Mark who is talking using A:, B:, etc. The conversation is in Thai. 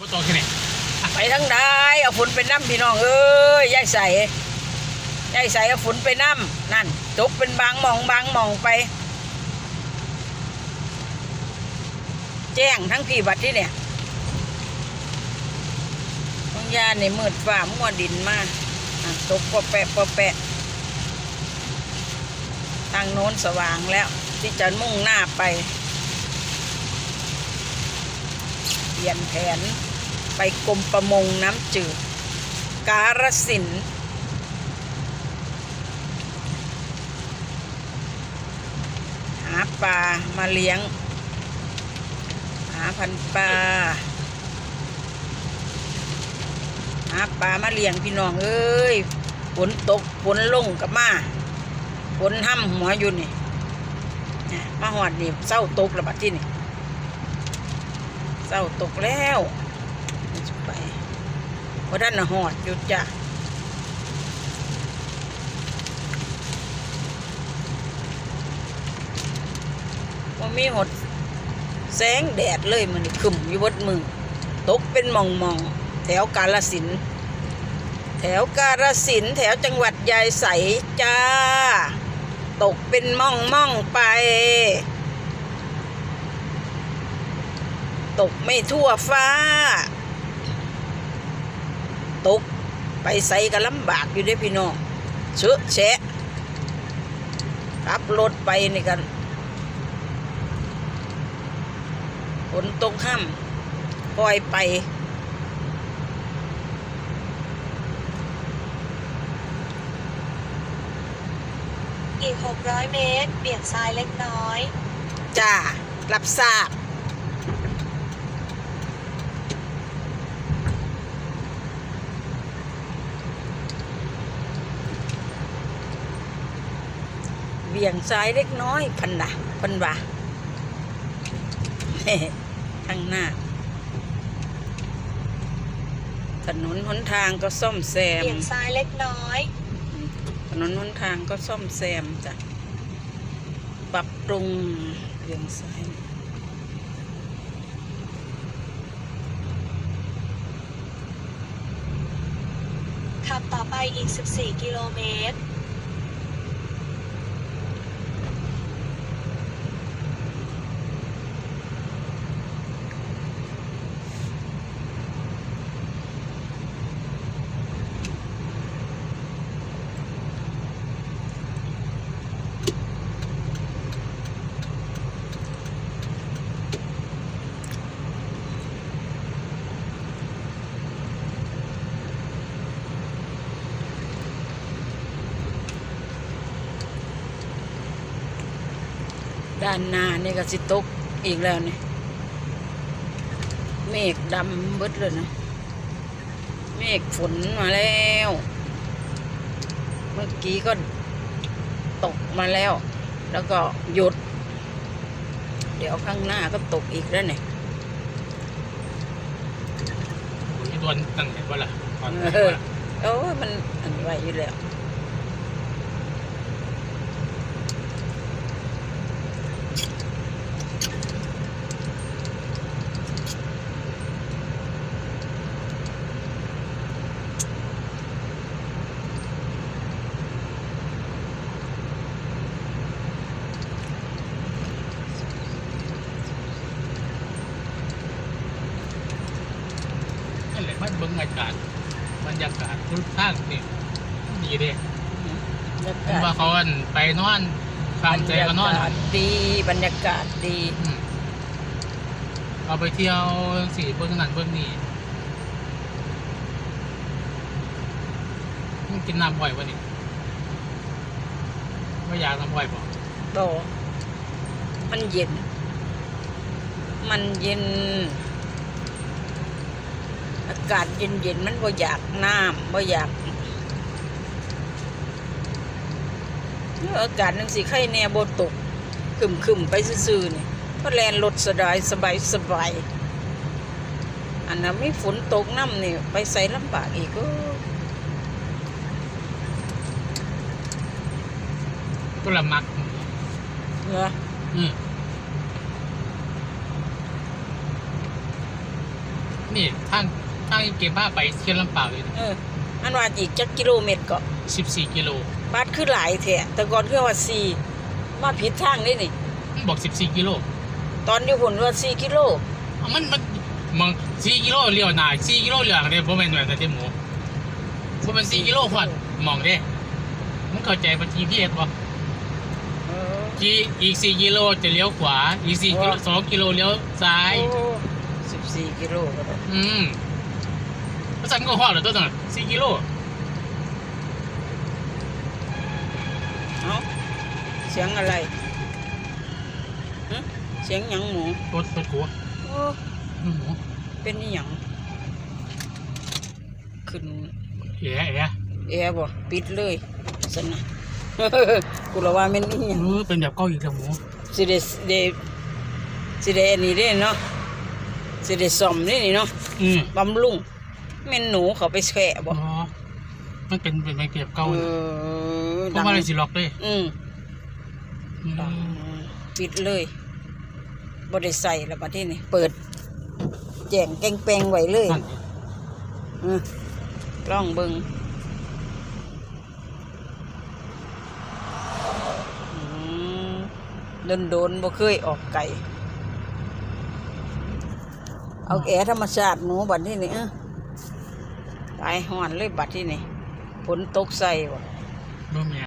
A: บ่โตแค่นี้
B: ไปทั้งได้เอาฝนไปน้ำพี่น้องเอ้ยยายใส่ยายใส่เอาฝนไปน้ำนั่นตกเป็นบางมองบางมองไป แจ้งทั้งพี่บัดที่เนี่ยบางยาในมืดฝ่ามัวดินมาตกปอแปะปอแปะทางโน้นสว่างแล้ว ที่จะมุ่งหน้าไป เปลี่ยนแผน ไปกรมประมงน้ำจืด การสินหาปลามาเลี้ยง หาพันปลาหาปลามาเลี้ยงพี่น้องเอ้ยฝนตกฝนลงกับมาฝนห้ำหัวอยู่นี่มาหอดนี่เศร้าตกแล้วบัดที่นี่เศร้าตกแล้ว ไปเพราะด้านน่ะหอดอยู่จ้ะว่ามีหดแสงแดดเลยมันขึ้มอยู่บดมือตกเป็นมองมองแถวกาลสินธุ์แถวกาลสินธุ์แถวจังหวัดยายใสจ้า ตกเป็นม่องม่องไป ตกไม่ทั่วฟ้า ตก ไปใส่ก็ลำบากอยู่เด้พี่น้องเชอะแฉะขับรถไปนี่กันฝนตกห้ำปล่อยไป
C: อีก 600 เมตร เบี่ยงซ้ายเล็กน้อย
B: จ้า รับทราบ เบี่ยงซ้ายเล็กน้อยพันนะพันวะข้างหน้า ถนนหนทางก็ซ่อมแซม
C: เบี่ยงซ้ายเล็กน้อย
B: ถนนหนทางก็ซ่อมแซมจ้ะปรับปรุงเบี่ยงซ้าย
C: ขับต่อไปอีก 14 กิโลเมตร
B: ด้านหน้านี่ก็สิตกอีกแล้วนี่เมฆดำเบิดเลยนะเมฆฝนมาแล้ว เมื่อกี้ก็ตกมาแล้ว แล้วก็หยุด เดี๋ยวข้างหน้าก็ตกอีกแล้วเนี่ย
A: คุณที่โดนตั้งเห็นว่าล่ะตอน
B: เออโอ้ยมันอันนี้ไว้อยู่แล้ว
A: มันเบิ่งอากาศบรรยากาศทุกทางนี่ดีเด้ผมว่าเขาอั่นไปนอนตามใจก็นอน
B: บรรยากาศดีบรรยากาศดี
A: อืมเอาไปเที่ยวสี่เบิ่งนั่นเบิ่งนี่มึงกินน้ำบ่อยวะนี่ไม่อยากน้ำบ่อยบ่
B: โตมันเย็น มันเย็น อากาศเย็นเย็นๆมันบ่อยากน้ำบ่อยากเอออากาศนังสิไข่แน่บ่ตกขึ้มขึ้มๆไปซื่อๆนี่ก็แลนรถสบายสบายสบายอันนั้นไม่ฝนตกน้ำนี่ไปใส่ลำบากอีกก็
A: ก็ละมัก
B: เหรอ
A: อืมนี่ทาง ทางเก็บผ้าไปเชียงลำปางเลย
B: เอออันว่าอีกจักกิโลเมตรก็
A: สิบสี่กิโล
B: บาดคือหลายแท้แต่ก่อนคือว่าสี่มาผิดทางนี่นี่
A: มันบอกสิบสี่กิโล
B: ตอนนี้ผลว่าสี่กิโล
A: อะมันมันมึงสี่กิโลเลี้ยวหน้าสี่กิโลเลี้ยวอะไรผมเป็นแบบแต่เต็มหมูผมเป็นสี่กิโลขวัญมองเด้มึงเข้าใจปฏิพีเอสป่ะ
B: เออ
A: จีอีกสี่กิโลจะเลี้ยวขวา อีกสี่กิโลสองกิโลเลี้ยวซ้าย
B: สิบสี่กิโลก็ได้
A: อืม ภาษาก็หอดเหรอตัวนั้นสี่กิโล
B: เอ้าเสียงอะไรฮะเสียงหยังหมู
A: รถรถกู
B: โอ้
A: อืมหมู
B: เป็นนี่หยังขึ้น
A: เอ๋เอ๋
B: แอร์บ่ปิดเลยสนะ กูละว่าแม่นนี่หยัง
A: เออเป็นแบบเก้าอีกแล้วหมู
B: สิได้ได้สิได้อันนี้ได้เนาะสิได้ซ่อมได้นี่เนาะ
A: อืม
B: บำรุง แม่นหนูเขาไปแช่บ่
A: อ๋อมันเป็นเป็นแบบเก้า
B: เอ
A: เลย
B: อ
A: เพราะว่าอะไรสิล็อกเลย
B: อืม
A: อื
B: ดัง
A: ม
B: ปิดเลยบ่ได้ใส่แล้วบัดนี้นี่เปิด แจ้งแกงแปงไว้เลย
A: นั่น
B: อืมกล้องเบิงโดนโดนๆบ่เคยออกไก่เอาแอร์ธรรมชาติหนูบัดที่นี่เอ้อ ตายหอนเลยบัดที่นี่ฝนตกใส่บ่